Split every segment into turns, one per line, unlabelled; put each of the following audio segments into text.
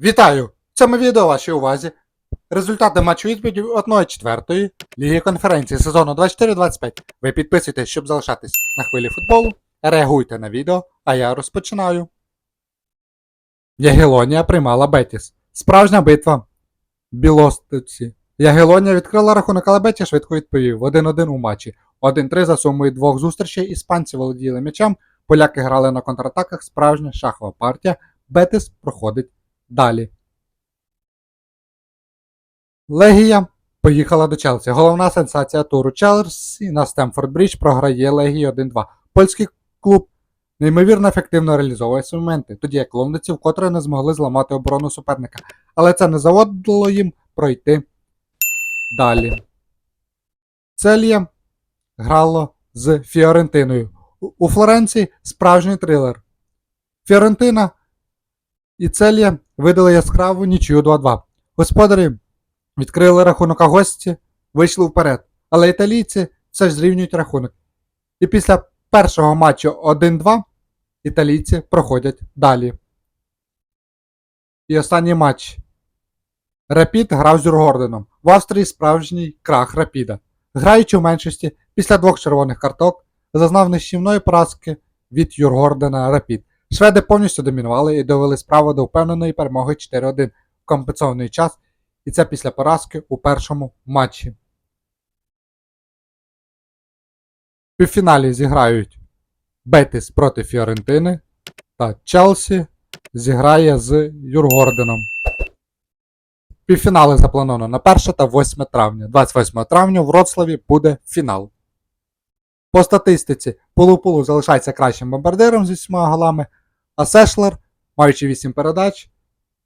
Вітаю! В цьому відео вашій увазі результати матчу відповіді 1-4 Ліги конференції сезону 24-25. Ви підписуйтесь, щоб залишатись на хвилі футболу, реагуйте на відео, а я розпочинаю. Ягелонія приймала Бетіс. Справжня битва. Білостоці. Ягелонія відкрила рахунок, але Бетіс швидко відповів 1-1 у матчі. 1-3 за сумою двох зустрічей іспанці володіли м'ячем, поляки грали на контратаках, справжня шахова партія. Бетіс проходить далі. Легія поїхала до Челсі. Головна сенсація туру Челсі на Стемфорд Брідж програє Легії 1-2. Польський клуб неймовірно ефективно реалізовує свої моменти, тоді як лондонці вкотре не змогли зламати оборону суперника. Але це не заводило їм пройти далі. Целія грало з Фіорентиною. У- Флоренції справжній трилер. Фіорентина і Целія видали яскраву нічию 2-2. Господарі відкрили рахунок, а гості вийшли вперед. Але італійці все ж зрівнюють рахунок. І після першого матчу 1-2 італійці проходять далі. І останній матч. Рапід грав з Юргорденом. В Австрії справжній крах Рапіда. Граючи в меншості після двох червоних карток, зазнав нищівної поразки від Юргордена Рапід. Шведи повністю домінували і довели справу до впевненої перемоги 4-1 в компенсований час, і це після поразки у першому матчі. В півфіналі зіграють Бетіс проти Фіорентини та Челсі зіграє з Юргорденом. Півфінали заплановано на 1 та 8 травня. 28 травня в Вроцлаві буде фінал. По статистиці Пулу-Пулу залишається кращим бомбардиром зі 8 голами, а Сешлер, маючи 8 передач,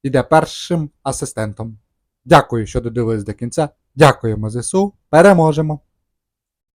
йде першим асистентом. Дякую, що додивились до кінця. Дякуємо ЗСУ. Переможемо!